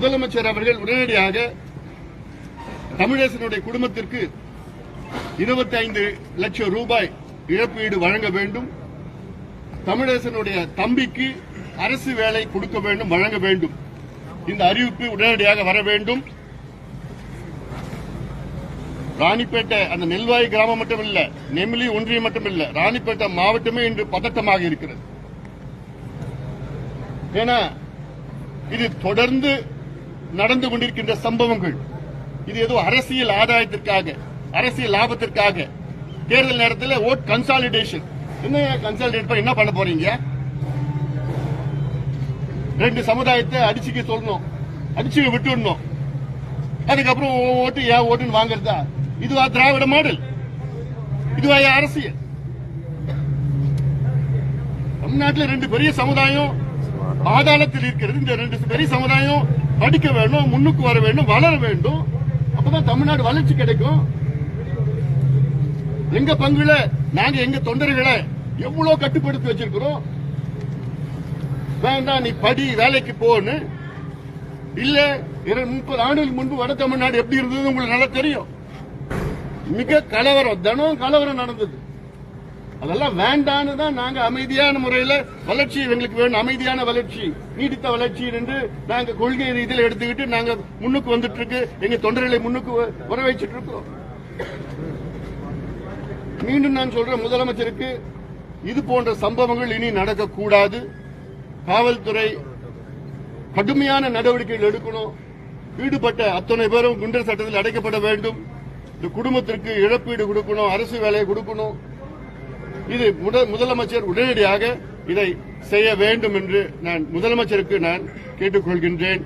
முதலமைச்சர் அவர்கள் உடனடியாக தமிழரசனுடைய குடும்பத்திற்கு 25 லட்சம் ரூபாய் இழப்பீடு வழங்க வேண்டும். தமிழரசனுடைய தம்பிக்கு அரசு வேலை கொடுக்க வேண்டும் வழங்க வேண்டும். இந்த அறிவிப்பு உடனடியாக வர வேண்டும். ராணிப்பேட்டை அந்த நெல்வாய் கிராமம் மட்டும் இல்ல நெமிலி ஒன்றியம் மட்டும் இல்ல ராணிப்பேட்டை மாவட்டமே இன்று பதட்டமாக இருக்கிறது. ஏன்னா இது தொடர்ந்து நடந்து கொண்டிருக்கின்ற சம்பவங்கள். இது ஏதோ அரசியல் ஆதாயத்திற்காக அரசியல் லாபத்திற்காக. தேர்தல் நேரத்தில் ஓட் கன்சாலிடேஷன் என்ன கன்சாலிடேட் என்ன பண்ண போறீங்க? ரெண்டு சமுதாயத்தை அடிச்சுக்க சொல்லணும். அடிச்சு விட்டுடணும். அதுக்கப்புறம் ஓட்டு ஏன் ஓட்டுன்னு வாங்குறதா? இதுவா திராவிட மாடல். இதுவா ஏன் அரசியல்? தமிழ்நாட்டில் ரெண்டு பெரிய சமுதாயம் பாதாளத்தில் இருக்கிறது. இந்த ரெண்டு பெரிய சமுதாயம் படிக்க வேணும் முன்னுக்கு வர வேண்டும் வளர வேண்டும். அப்பதான் தமிழ்நாடு வளர்ச்சி கிடைக்கும். எங்க பங்குல நாங்க எங்க தொண்டர்களை எவ்வளவு கட்டுப்படுத்தி வச்சிருக்கிறோம்? வேண்டாம் நீ படி வேலைக்கு போன்னு. இல்ல இரு- முப்பது ஆண்டுகளுக்கு முன்பு வட தமிழ்நாடு எப்படி இருந்தது உங்களுக்கு நல்லா தெரியும். மிக கலவரம் தினம் கலவரம் நடந்தது. அதெல்லாம் வேண்டான்னு தான் நாங்க அமைதியான முறையில வளர்ச்சி எங்களுக்கு வேணும் அமைதியான வளர்ச்சி நீடித்த வளர்ச்சி என்று நாங்க கொள்கை ரீதியில் எடுத்துக்கிட்டு நாங்க முன்னுக்கு வந்துட்டு இருக்கு எங்க தொண்டர்களை முன்னுக்கு வர வச்சிட்டு இருக்கோம் மீண்டும் நான் சொல்றேன் முதலமைச்சருக்கு இது போன்ற சம்பவங்கள் இனி நடக்கக்கூடாது. காவல்துறை கடுமையான நடவடிக்கைகள் எடுக்கணும். ஈடுபட்ட அத்தனை பேரும் குண்டர் சட்டத்தில் அடைக்கப்பட வேண்டும். இந்த குடும்பத்திற்கு இழப்பீடு கொடுக்கணும் அரசு வேலையை கொடுக்கணும். இது முதலமைச்சர் உடனடியாக இதை செய்ய வேண்டும் என்று நான் முதலமைச்சருக்கு நான் கேட்டுக்கொள்கின்றேன்.